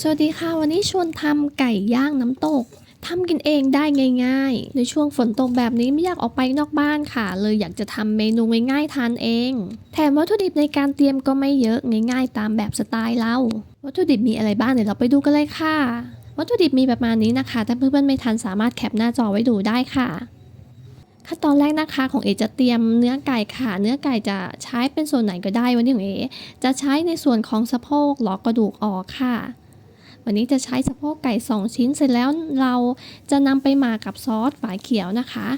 สวัสดีค่ะ วันนี้ชวนทำไก่ย่างน้ำตกทำกินเองได้ง่าย ๆ ในช่วงฝนตกแบบนี้ไม่อยากออกไปนอกบ้านค่ะ เลยอยากจะทำเมนูง่ายๆทานเอง แถมวัตถุดิบในการเตรียมก็ไม่เยอะง่ายๆ ตามแบบสไตล์เรา วัตถุดิบมีอะไรบ้างเดี๋ยวเราไปดูกันเลยค่ะ วัตถุดิบมีประมาณนี้นะคะ ถ้าเพื่อนๆไม่ทันสามารถแคปหน้าจอไว้ดูได้ค่ะ ขั้นตอนแรกนะคะของเอจะเตรียมเนื้อไก่ค่ะ เนื้อไก่จะใช้เป็นส่วนไหนก็ได้วันนี้ของเอจะใช้ในส่วนของสะโพกหลอกกระดูกออกค่ะ วันนี้จะใช้สะโพกไก่ 2 ชิ้นเสร็จแล้วเราจะนำไปหมักกับซอสฝาเขียวนะคะ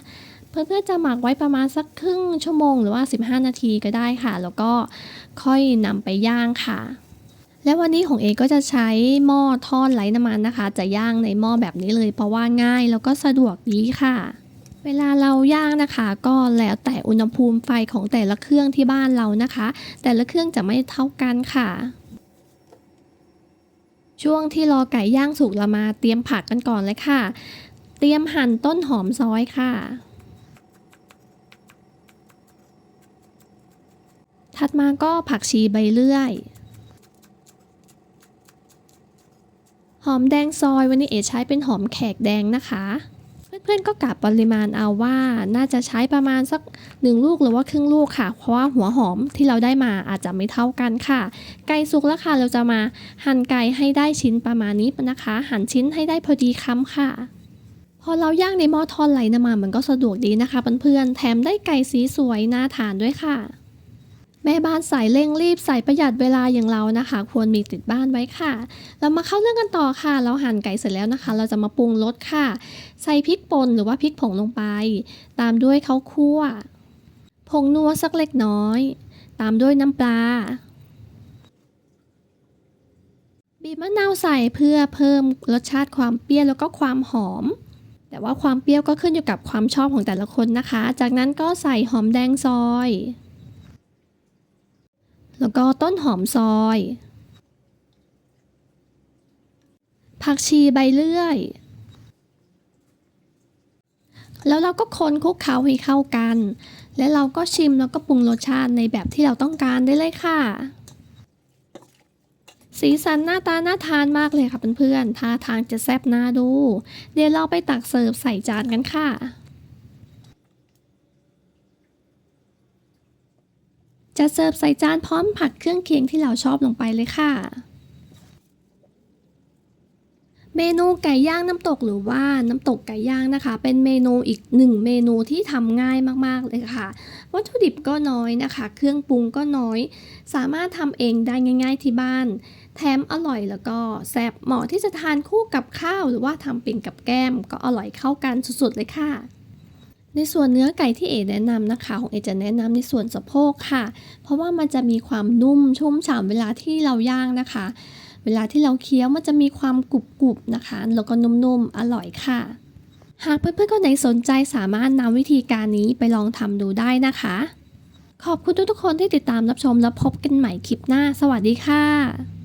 เพื่อนๆจะหมักไว้ประมาณสักครึ่งชั่วโมงหรือว่า 15 นาทีก็ได้ค่ะ แล้วก็ค่อยนำไปย่างค่ะและวันนี้ของเอก็จะใช้หม้อทอดไร้น้ำมันนะคะ จะย่างในหม้อแบบนี้เลยเพราะว่าง่ายแล้วก็สะดวกดีค่ะ เวลาเราย่างนะคะ ก็แล้วแต่อุณหภูมิไฟของแต่ละเครื่องที่บ้านเรานะคะ แต่ละเครื่องจะไม่เท่ากันค่ะ ช่วงที่รอไก่ย่างสุกเรามาเตรียมผักกันก่อนเลยค่ะ เตรียมหั่นต้นหอมซอยค่ะ ถัดมาก็ผักชีใบเลื่อย หอมแดงซอยวันนี้เอใช้เป็นหอมแขกแดงนะคะ เพื่อนๆก็กะปริมาณเอาว่าน่าจะใช้ประมาณสักหนึ่งลูกหรือว่าครึ่งลูกค่ะ เพราะว่าหัวหอมที่เราได้มาอาจจะไม่เท่ากันค่ะ ไก่สุกแล้วค่ะเราจะมาหั่นไก่ให้ได้ชิ้นประมาณนี้นะคะ หั่นชิ้นให้ได้พอดีคำค่ะพอเราย่างในหม้อทอดไหลน้ำมันมันก็สะดวกดีนะคะเพื่อนๆ แถมได้ไก่สีสวยน่าทานด้วยค่ะ แม่บ้านสายเร่งรีบใส่ประหยัดเวลาอย่างเรานะคะ ควรมีติดบ้านไว้ค่ะ เรามาเข้าเรื่องกันต่อค่ะ เราหั่นไก่เสร็จแล้วนะคะ เราจะมาปรุงรสค่ะ ใส่พริกป่นหรือว่าพริกผงลงไป ตามด้วยข้าวคั่ว ผงนัวสักเล็กน้อย ตามด้วยน้ำปลาบีบมะนาวใส่เพื่อเพิ่มรสชาติความเปรี้ยวแล้วก็ความหอม แต่ว่าความเปรี้ยวก็ขึ้นอยู่กับความชอบของแต่ละคนนะคะ จากนั้นก็ใส่หอมแดงซอย แล้วก็ต้นหอมซอย ผักชีใบเลื่อย แล้วเราก็คนคลุกเคล้าให้เข้ากัน และเราก็ชิมแล้วก็ปรุงรสชาติในแบบที่เราต้องการได้เลยค่ะ สีสันหน้าตาน่าทานมากเลยค่ะเพื่อนๆท่าทางจะแซ่บน่าดู เดี๋ยวเราไปตักเสิร์ฟใส่จานกันค่ะ จะเสิร์ฟใส่จานพร้อมผักเครื่องเคียงที่เราชอบลงไปเลยค่ะ เมนูไก่ย่างน้ำตกหรือว่าน้ำตกไก่ย่างนะคะ เป็นเมนูอีกหนึ่งเมนูที่ทำง่ายมากๆเลยค่ะ วัตถุดิบก็น้อยนะคะ เครื่องปรุงก็น้อย สามารถทำเองได้ง่าย ๆ ที่บ้าน แถมอร่อยแล้วก็แซ่บเหมาะที่จะทานคู่กับข้าว หรือว่าทำเป็นกับแก้มก็อร่อยเข้ากันสุดๆเลยค่ะ ในส่วนเนื้อไก่ที่เอแนะนำนะคะของเอจะแนะนำในส่วนสะโพกค่ะ เพราะว่ามันจะมีความนุ่มชุ่มฉ่ำเวลาที่เราย่างนะคะ เวลาที่เราเคี้ยวมันจะมีความกรุบๆนะคะ แล้วก็นุ่มๆอร่อยค่ะ หากเพื่อนๆคนไหนสนใจสามารถนำวิธีการนี้ไปลองทำดูได้นะคะ ขอบคุณทุกๆคนที่ติดตามรับชมแล้วพบกันใหม่คลิปหน้า สวัสดีค่ะ